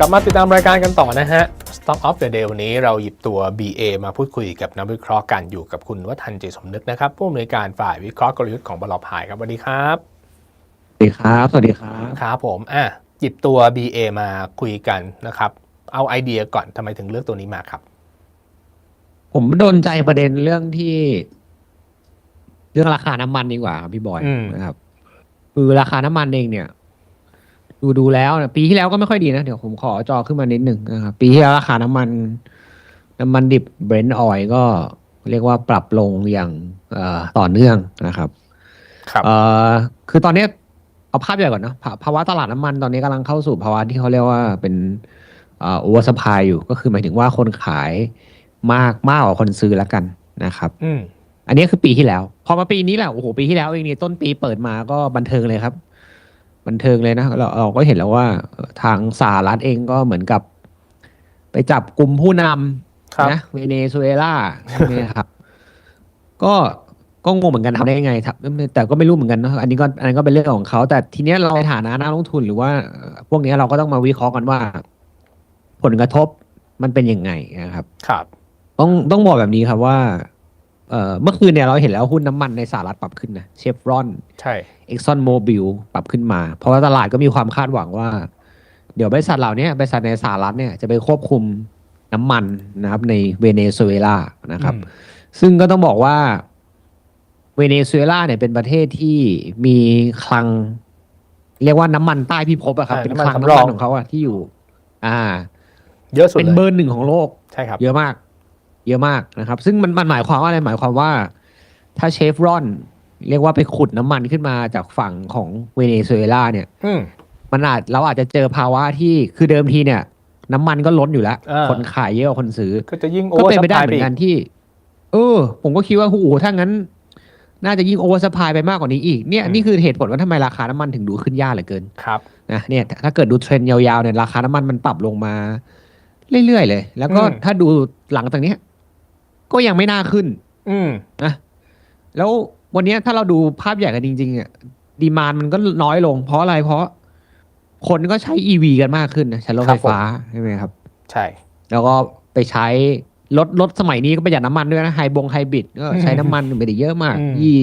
กลับมาติดตามรายการกันต่อนะฮะ Stock of the Day วันนี้เราหยิบตัว BA มาพูดคุยกับนักวิเคราะห์กันอยู่กับคุณวัฒนเจสมนึกนะครับผู้อำนวยการฝ่ายวิเคราะห์กลยุทธ์ของบลพายครับสวัสดีครับสวัสดีครับ สวัสดีครับครับผมอะหยิบตัว BA มาคุยกันนะครับ เอาไอเดียก่อนทำไมถึงเลือกตัวนี้มาครับ ผมโดนใจประเด็นเรื่องที่ เรื่องราคาน้ำมันดีกว่าครับพี่บอยอืมนะครับคือราคาน้ำมันเองเนี่ย ดูดูแล้วนะปีที่แล้วก็ไม่ค่อยดีนะ เดี๋ยวผมขอจอขึ้นมานิดหนึ่งนะครับปีที่แล้วราคาน้ำมัน น้ำมันดิบเบรนท์ออยก็เรียกว่าปรับลงอย่างเอ่อต่อเนื่องนะครับครับเอ่อคือตอนเนี้ยเอาภาพใหญ่ก่อนเนอะภาภาวะตลาดน้ำมันตอนนี้กำลังเข้าสู่ภาวะที่เขาเรียกว่าเป็นเอ่อโอเวอร์สปายอยู่ ก็คือหมายถึงว่าคนขายมากมากกว่าคนซื้อแล้วกันนะครับอืมอันนี้คือปีที่แล้ว พอมาปีนี้แหละโอ้โหปีที่แล้วเองนี่ต้นปีเปิดมาก็บันเทิงเลยครับ บันเทิงเลยนะเราเราก็เห็นแล้วว่าเอ่อทางสหรัฐเองก็เหมือนกับ ไปจับกลุ่มผู้นครับำนะเวเนซุเอลาเนี่ยครับ ก็ก็งงเหมือนกันทำได้ยังไงครับแต่ก็ไม่รู้เหมือนกันเนอะอันนี้ก็อันนี้นก็เป็นเรื่องของเขา แต่ทีเนี้ยเราในฐานะนักลงทุนหรือว่าเอ่อพวกเนี้ยเราก็ต้องมาวิเคราะห์กันว่า ผลกระทบมันเป็นยังไงนะครับ ครับ ต้องต้องบอกแบบนี้ครับว่า เอ่อเมื่อคืนเนี่ยเราเห็นแล้วหุ้นน้ำมันในสหรัฐปรับขึ้นนะเชฟรอนใช่เอ็กซอนโมบิลปรับขึ้นมา เพราะว่าตลาดก็มีความคาดหวังว่า เดี๋ยวบริษัทเหล่านี้บริษัทในสหรัฐเนี่ยจะไปควบคุมน้ำมันนะครับ ในเวเนซุเอลานะครับอืมซึ่งก็ต้องบอกว่าเวเนซุเอลาเนี่ยเป็นประเทศที่มีคลัง เรียกว่าน้ำมันใต้พิภพอะครับอ่าเป็นน้ำมันคลังสำน้ำรอมังนของเขาอะที่อยู่ อ่า เยอะสุดเป็นเลยเบอร์หนึ่งของโลกใช่ครับ เยอะมาก เยอะมากนะครับ ซึ่งมันมันหมายความว่าอะไรหมายความว่า ถ้าเชฟรอน เรียกว่าไปขุดน้ำมันขึ้นมาจากฝั่งของเวเนซุเอลาเนี่ยอืม มันอาจเราอาจจะเจอภาวะที่คือเดิมทีเนี่ย น้ำมันก็ล้นอยู่แล้ว อ่า คนขายเยอะกว่าคนซื้อ ก็จะยิ่งโอก็เวอเป็นร์ไปได้ซัพเหพลายมือนกันที่ เออ ผมก็คิดว่าโอ้โหถ้างั้น น่าจะยิ่งโอเวอร์สปายไปมากกว่านี้อีกเนี่ยนี่คือเหตุผลว่าทำไมราคาน้ำมันถึงดูขึ้นยากเหลือเกินครับ นะเนี่ยถ้าเกิดดูเทรนด์ยาวๆเนี่ยราคาน้ำมันมันปรับลงมา เรื่อยๆเลย แล้วก็อืม ถ้าดูหลังจากเนี้ย ก็ยังไม่น่าขึ้น อืมนะแล้ววันเนี้ยถ้าเราดูภาพใหญ่กันจริงๆอะดีมานมันก็น้อยลง เพราะอะไรเพราะคนก็ใช้ EV กันมากขึ้นนะใช้รถครัไฟบผมฟ้าใช่ไหมครับ ใช่ แล้วก็ไปใช้รถรถสมัยนี้ก็ประหยัดน้ำมันด้วยนะไฮบงไฮบริดก็ใช้น้ำมันไม่ได้เยอะมากอืมยี่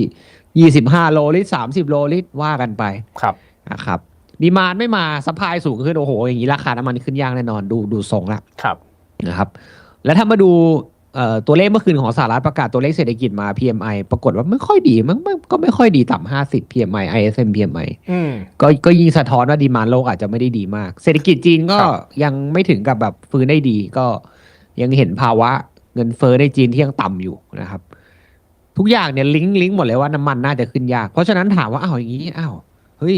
ยี่สิบห้าโลลิตรสามสิบโลลิตรว่ากันไปครับนะครับดีมานไม่มาสปายสูงขึ้น โอ้โห อย่างนี้ราคาน้ำมันขึ้นยากแน่นอนดูดูทรงละครับนะครับ แล้วถ้ามาดูเอ่อ ตัวเลขเมื่อคืนของสหรัฐประกาศตัวเลขเศรษฐกิจมา PMI ปรากฏว่าไม่ค่อยดีมันมันก็ไม่ค่อยดีต่ำห้าสิบ PMI ISM PMI อืมก็ก็ยิ่งสะท้อนว่าดีมานโลกอาจจะไม่ได้ดีมาก เศรษฐกิจจีนก็ครับยังไม่ถึงกับแบบฟื้นได้ดี ก็ยังเห็นภาวะเงินเฟ้อในจีนที่ยังต่ำอยู่นะครับ ทุกอย่างเนี่ยลิงก์ลิงก์หมดเลยว่าน้ำมันน่าจะขึ้นยาก เพราะฉะนั้นถามว่าอ้าวอย่างนี้อ้าวเฮ้ย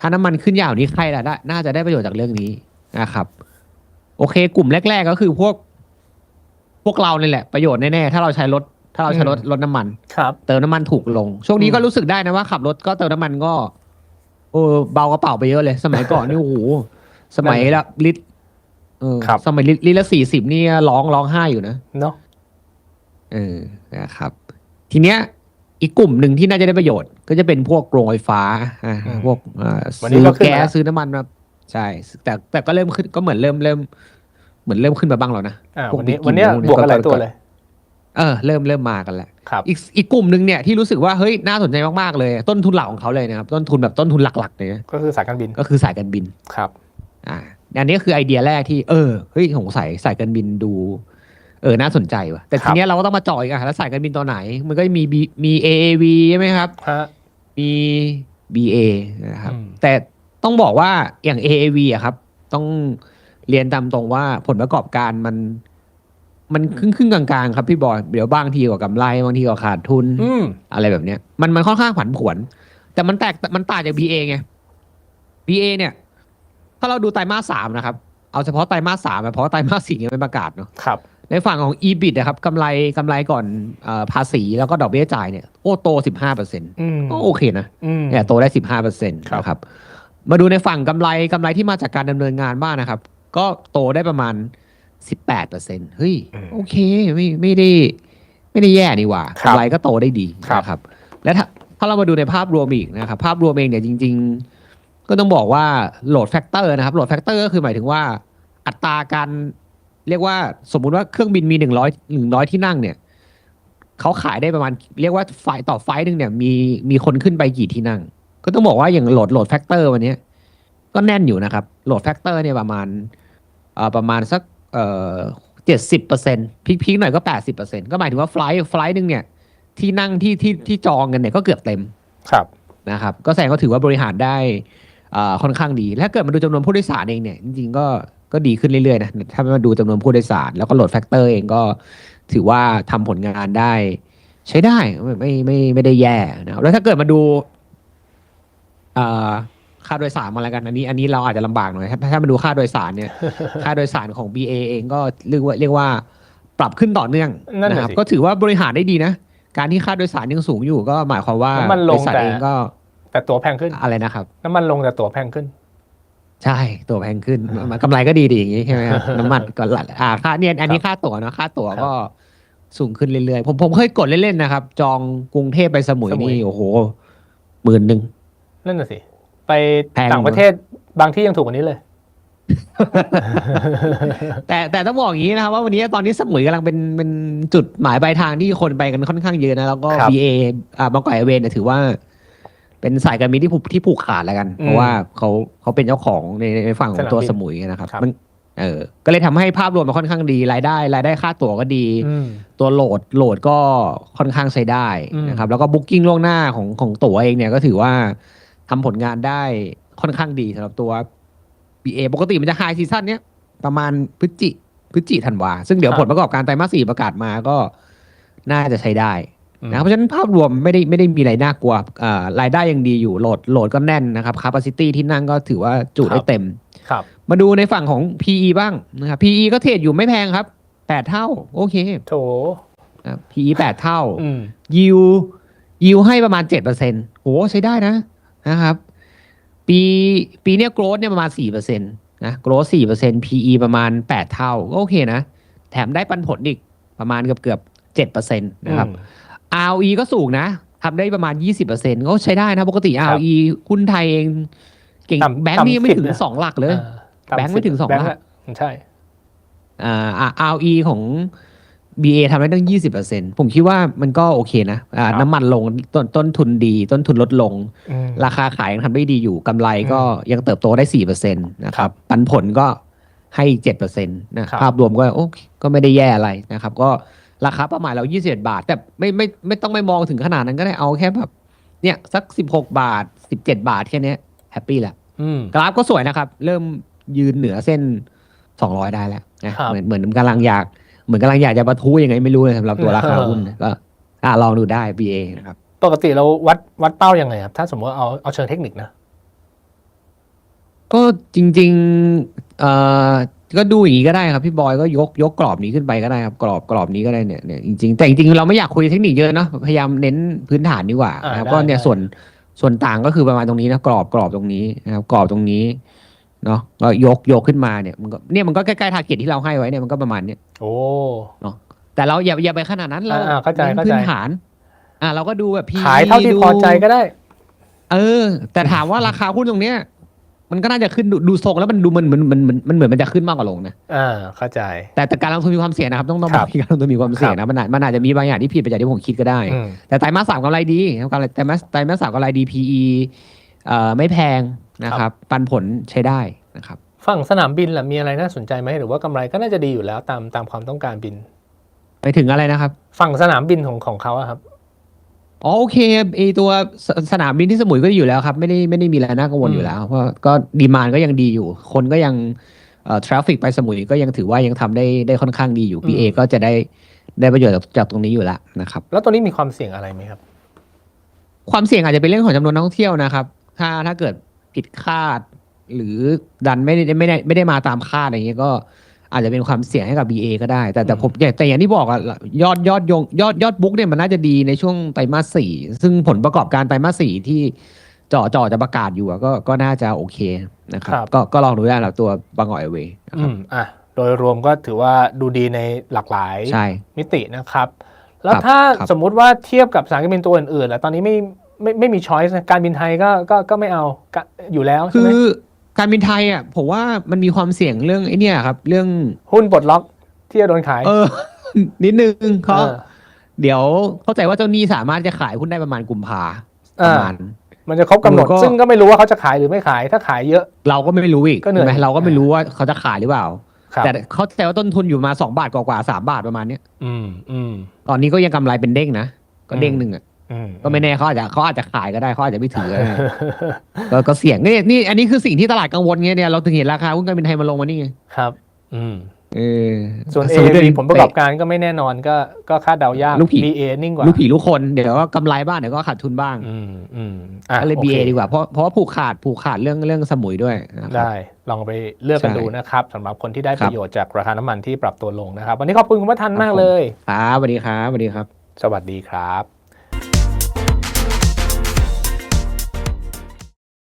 ถ้าน้ำมันขึ้นยากนี้ใครล่ะได้น่าจะได้ประโยชน์จากเรื่องนี้นะครับ โอเค กลุ่มแรก ๆ ก็คือพวก พวกเราเนี่ยแหละประโยชน์แน่ๆถ้าเราใช้รถถ้าเราใช้รถรถน้ำมันครับ เติมน้ำมันถูกลง ช่วงนี้อืมก็รู้สึกได้นะว่าขับรถก็เติมน้ำมันก็โอ้เบากระเป๋าไปเยอะเลย สมัยก่อนนี่โอ้โหสมัยละลิตรเออครับ สมัยลิตรลิตรละสี่สิบนี่ร้องร้องไห้อยู่นะเนาะเออนะครับ ทีเนี้ย อีกกลุ่มหนึ่งที่น่าจะได้ประโยชน์ ก็จะเป็นพวกโรงไฟฟ้าอ่าอืมพวกอ่าวันนี้ซื้อก็ขึ้นแก๊มาแล้สวซื้อน้ำมันมาใช่ แต่แต่ก็เริ่มขึ้นก็เหมือนเริ่มเริ่ม เหมือนเริ่มขึ้นมาบ้างแล้วนะอ่าพวกวันนี้บิ๊กวันเนี้ยพวกนี้บวกกันหลายก็ตัวเลย เออ เริ่มเริ่มมากันแล้วครับอีกอีกกลุ่มหนึ่งเนี่ยที่รู้สึกว่าเฮ้ยน่าสนใจมากๆเลย ต้นทุนหลักของเขาเลยนะครับต้นทุนแบบต้นทุนหลักๆเลยนะก็คือสายการบินก็คือสายการบินครับ อ่าอันนี้คือไอเดียแรกที่เออเฮ้ยสงสัยสายการบินดู เออน่าสนใจว่ะแต่ครัทีบเนี้ยเราก็ต้องมาเจาะอีกอะแล้วสายการบินตัวไหน มันก็มี B มี AAV ใช่ไหมครับฮะมี BA นะครับอืมแต่ต้องบอกว่าอย่าง AAV อะครับ ต้อง เรียนตามตรงว่าผลประกอบการมัน มันครึ่งครึ่งๆกลางๆ ครับพี่บอยเดี๋ยวบางทีก็กำไรบางทีก็ขาดทุนอืมอะไรแบบเนี้ย มันมันค่อนข้างผันผวน แต่มันแตกมันต่างจาก BA ไง BA เนี่ย ถ้าเราดูไตรมาสสามนะครับ เอาเฉพาะไตรมาสสามอะเพราะว่าไตรมาสสี่ยังไม่ประกาศเนาะครับในฝั่งของ EBIT นะครับกำไรกำไรก่อนเออภาษีแล้วก็ดอกเบี้ยจ่ายเนี่ยโอ้โตสิบห้าเปอร์เซ็นต์อืมก็โอเคนะอืมเนี่ยโตได้สิบห้าเปอร์เซ็นต์ครับนะครับ มาดูในฝั่งกำไรกำไรที่มาจากการดำเนินงานบ้างนะครับ ก็โตได้ประมาณสิบแปดเปอร์เซ็นต์เฮ้ย โอเค ไม่ไม่ได้ ไม่ได้แย่นี่หว่าครับกำไรก็โตได้ดีครับนะครับ และถ้าถ้าเรามาดูในภาพรวมอีกนะครับ ภาพรวมเองเนี่ยจริง ๆ ก็ต้องบอกว่าโหลดแฟกเตอร์นะครับโหลดแฟกเตอร์ก็คือหมายถึงว่า อัตราการเรียกว่าสมมุติว่าเครื่องบินมีหนึ่งร้อยหนึ่งร้อยที่นั่งเนี่ยเขาขายได้ประมาณ เรียกว่าไฟล์ต่อไฟล์หนึ่งเนี่ยมีมีคนขึ้นไปกี่ที่นั่ง ก็ต้องบอกว่าอย่างโหลดโหลดแฟกเตอร์วันเนี้ยก็แน่นอยู่นะครับโหลดแฟกเตอร์เนี่ยประมาณเอ่อ ประมาณสักเอ่อเจ็ดสิบเปอร์เซ็นต์พีคๆหน่อยก็แปดสิบเปอร์เซ็นต์ก็หมายถึงว่าไฟล์ไฟล์หนึ่งเนี่ยที่นั่งที่ที่ที่จองกันเนี่ยก็เกือบเต็มครับนะครับ ก็แสดงก็ถือว่าบริหารได้อ่าค่อนข้างดีและถ้าเกิดมาดูจำนวนผู้โดยสารเองเนี่ยจริงๆก็ก็ดีขึ้นเรื่อยๆนะถ้ามาดูจำนวนผู้โดยสาร แล้วก็โหลดแฟกเตอร์เองก็ถือว่าทำผลงานได้ ใช้ได้ไม่ไม่ไม่ไม่ได้แย่นะครับแล้วถ้าเกิดมาดูอ่า ค่าโดยสารมาแล้วกันอันนี้อันนี้เราอาจจะลำบากหน่อยถ้าถ้ามาดูค่าโดยสารเนี่ย ค่าโดยสารของ BA เองก็เรียกว่าเรียกว่าปรับขึ้นต่อเนื่องนั่นน่ะนะครับสิก็ถือว่าบริหารได้ดีนะ การที่ค่าโดยสารยังสูงอยู่ก็หมายความว่าน้ำมันลบงริษัทแต่เองก็ แต่ตั๋วแพงขึ้นอะไรนะครับน้ำมันลงแต่ตั๋วแพงขึ้น ใช่ตั๋วแพงขึ้นมันกำไรก็ดีดีอย่างนี้ใช่ไหมครับน้ำมันก็หลักอ่าค่าเนี่ยอันนี้ค่าตั๋วเนอะค่าตั๋วครับก็สูงขึ้นเรื่อยๆผมผมเคยกดเล่นๆนะครับ จองกรุงเทพไปสมุยสมุยนี่โอ้โหหมื่นหนึ่งนั่นน่ะสิ ไปแพงต่างประเทศบางที่ยังถูกกว่านี้เลย แต่แต่ต้องบอกอย่างนี้นะครับว่าวันนี้ตอนนี้สมุยกำลังเป็นเป็นจุดหมายปลายทางที่คนไปกันค่อนข้างเยอะนะ แล้วก็ครับ BA อ่าบางกอกแอร์เวย์เนี่ยถือว่า เป็นสายการบินที่ผูกที่ผูกขาดแล้วกัน เพราะว่าเขาเขาเป็นเจ้าของในในฝั่งของตัวสสนามบินมุยนะครับครับมันเออ ก็เลยทำให้ภาพรวมมันค่อนข้างดีรายได้รายได้ค่าตั๋วก็ดีอืมตัวโหลดโหลดก็ค่อนข้างใช้ได้อืมนะครับ แล้วก็บุ๊กิ้งล่วงหน้าของของตั๋วเองเนี่ยก็ถือว่า ทำผลงานได้ค่อนข้างดีสำหรับตัว BA ปกติมันจะไฮซีซั่นเนี้ยประมาณพฤศจิพฤศจิธันวา ซึ่งเดี๋ยวผลประกอบการไตรมาสสี่ประกาศมาก็น่าจะใช้ได้นะครับเพราะฉะนั้นภาพรวมไม่ได้ไม่ได้มีอะไรน่ากลัวอ่ารายได้ยังดีอยู่โหลดโหลดก็แน่นนะครับ capacity ที่นั่งก็ถือว่าจุได้เต็มครับ มาดูในฝั่งของ PE บ้างนะครับ PE ก็เทรดอยู่ไม่แพงครับแปดเท่า โอเคโถนะครับ PE แปดเท่าอืมยิวยิวให้ประมาณเจ็ดเปอร์เซ็นต์โหใช้ได้นะ นะครับ ปีปีเนี้ยโกรดเนี่ยประมาณสี่เปอร์เซ็นต์นะโกรดสี่เปอร์เซ็นต์ PE ประมาณแปดเท่าก็โอเคนะ แถมได้ปันผลอีกประมาณเกือบเกือบเจ็ดเปอร์เซ็นต์นะครับ ROE ก็สูงนะทำได้ประมาณยี่สิบเปอร์เซ็นต์ก็ใช้ได้นะ ปกติครับ ROE หุ้นไทยเองเก่งต่ำแบงค์นี่ต่ำไม่10ถึงนะสองหลักเลยอ่าแบงค์ไม่ถึงสองแบงค์ล้านอะใช่อ่า ROE ของ BA ทำได้ตั้ง 20%ผมคิดว่ามันก็โอเคนะอ่าครับน้ำมันลงต้นต้นทุนดี ต้นทุนลดลงอืมราคาขายยังทำได้ดีอยู่กำไรก็ยังเติบโตได้ 4%นะคครัรับบปันผลก็ให้ 7%นะครับครับภาพรวมก็โอเคก็ไม่ได้แย่อะไรนะครับ ก็ราคาเป้าหมายเรา 21 บาท แต่ไม่ไม่ไม่ต้องไม่มองถึงขนาดนั้นก็ได้เอาแค่แบบเนี่ยสัก 16 บาท 17 บาทแค่เนี้แฮปปี้แหละอืมกราฟก็สวยนะครับ เริ่มยืนเหนือเส้น 200 ได้แล้วนะครับเหมือนเหมือนกำลังอยาก เหมือนกำลังอยากจะประทุยังไงไม่รู้เลยสำหรับตัวราคาหุ้นก็อะลองดูได้ BA นะครับปกติเราวัดวัดเป้ายังไงครับ ถ้าสมมติว่าเอาเอาเชิงเทคนิคนะ ก็จริงๆเอ่อก็ดูอย่างนี้ก็ได้ครับพี่บอยก็ยกยกกรอบนี้ขึ้นไปก็ได้ครับกรอบกรอบนี้ก็ได้เนี่ยเนี่ยจริงๆแต่จริงๆเราไม่อยากคุยเทคนิคเยอะเนอะพยายามเน้นพื้นฐานดีกว่าอ่านะครับได้ก็เนี่ยได้ ส่วนส่วนต่างก็คือประมาณตรงนี้นะกรอบกรอบตรงนี้นะครับกรอบตรงนี้ เนาะก็ยกยกขึ้นมาเนี่ยมันก็เนี่ยมันก็ใกล้ๆทาร์เก็ตที่เราให้ไว้เนี่ยมันก็ประมาณเนี้ยโอ้แต่เราอย่าอย่าไปขนาดนั้นเราอ่าเข้าใจน้นเข้าใจพื้นฐาน อ่า เราก็ดูแบบ PE ขายเท่าที่ดูพอใจก็ได้ เออ แต่ถามว่าราคาหุ้นตรงเนี้ย มันก็น่าจะขึ้นดูดูทรงแล้วมันดูมันมันมันมันมันเหมือนมันจะขึ้นมากกว่าลงนะอ่าเข้าใจ แต่แต่การลงทุนมีความเสี่ยงนะครับต้องต้องครับมีการลงทุนมีความเสี่ยงนะมันอาจมันอาจจะมีบางอย่างที่ผิดไปจากที่ผมคิดก็ได้อืมแต่ไตรมาสสามกำไรดีครับกำไรไตรมาสไตรมาสสามกำไรดี PE เอ่อไม่แพง นะครับ ปันผลใช้ได้นะครับฝั่งสนามบินล่ะมีอะไรน่าสนใจไหมหรือว่ากำไรก็น่าจะดีอยู่แล้วตามตามความต้องการบิน ไปถึงอะไรนะครับ ฝั่งสนามบินของของเขาอะครับอ๋อโอเคไอตัวสสนามบินที่สมุยก็ดีอยู่แล้วครับไม่ได้ไม่ได้มีอะไรน่ากังวลอืมอยู่แล้วเพราะก็ดีมานก็ยังดีอยู่ คนก็ยังเอ่อทราฟิกไปสมุยก็ยังถือว่ายังทำได้ได้ค่อนข้างดีอยู่ PA ก็จะได้ได้ประโยชน์จากจากตรงนี้อยู่แล้วนะครับ แล้วตัวนี้มีความเสี่ยงอะไรไหมครับ ความเสี่ยงอาจจะเป็นเรื่องของจำนวนนักท่องเที่ยวนะครับ ถ้าถ้าเกิด ผิดคาด หรือดันไม่ได้ไม่ได้ไม่ได้มาตามคาดอะไรเงี้ยก็อาจจะเป็นความเสี่ยงให้กับ BA ก็ได้ แต่แต่ผมแต่อย่างที่บอกอะยอดยอดยงยอดยอดบุ๊กเนี่ยมันน่าจะดีในช่วงไตรมาสสี่ซึ่งผลประกอบการไตรมาสสี่ที่เจาะเจาะจะประกาศอยู่อะก็ก็น่าจะโอเคนะครับครับก็ก็ลองดูได้แหละตัวบางกอกไอเวย์นะคอืรับมอะโดยรวมก็ถือว่าดูดีในหลากหลายใช่มิตินะครับ แล้วครับถ้าครับสมมุติว่าเทียบกับสายการบินตัวอื่นๆแล้วตอนนี้ไม่ ไม่ไม่มีช้อยส์การบินไทยก็ก็ก็ไม่เอากะอยู่แล้วใช่คืไหมอการบินไทยอะผมว่ามันมีความเสี่ยงเรื่องไอ้เนี่ยครับ เรื่องหุ้นปลดล็อกที่จะโดนขาย เออ นิดนึงเขาเออเดี๋ยวเข้าใจว่าเจ้าหนี้สามารถจะขายหุ้นได้ประมาณกุมภาปอ่าระมาณมันจะครบกำหนดมันก็ซึ่งก็ไม่รู้ว่าเขาจะขายหรือไม่ขายถ้าขายเยอะ เราก็ไม่รู้อีกก็เหนื่อยใช่ไหมเราก็ไม่รู้ว่าเขาจะขายหรือเปล่าครับแต่เขาแต่ว่าต้นทุนอยู่มาสองบาทกว่าๆสามบาทประมาณเนี้ยอืมอืมตอนนี้ก็ยังกำไรเป็นเด้งนะก็เด้งหนึ่งอะอืม ก็ไม่แน่เขาอาจจะเขาอาจจะขายก็ได้เขาอาจจะไม่ถือก็ได้ก็ก็เสี่ยงนี่นี่อันนี้คือสิ่งที่ตลาดกังวลไงเนี่ยเราถึงเห็นราคาหุ้นการบินไทยมาลงมานี่ไงครับ อืมเออส่วนสมมุติ AAV เดืนผลประกอบการก็ไม่แน่นอนก็ก็คาดเดายากลูกผี BA นิ่งกว่าลูกผีลูกคนเดี๋ยวก็กำไรบ้างเดี๋ยวก็ขาดทุนบ้าง อืมอืมอะก็เลยโอ BA คดีกว่าเพราะเพราะว่าผูกขาดผูกขาดเรื่องเรื่องสมุยด้วยนะครับได้ลองไปเลือกกันใช่ดูนะครับสำหรับคนที่ได้คปรับระโยชน์จากราคาน้ำมันที่ปรับตัวลงนะครับ วันนี้ขอบคุณคุณวัฒนครับมากผมเลยครับสวัสดีครับสวัสดีครับ สวัสดีครับ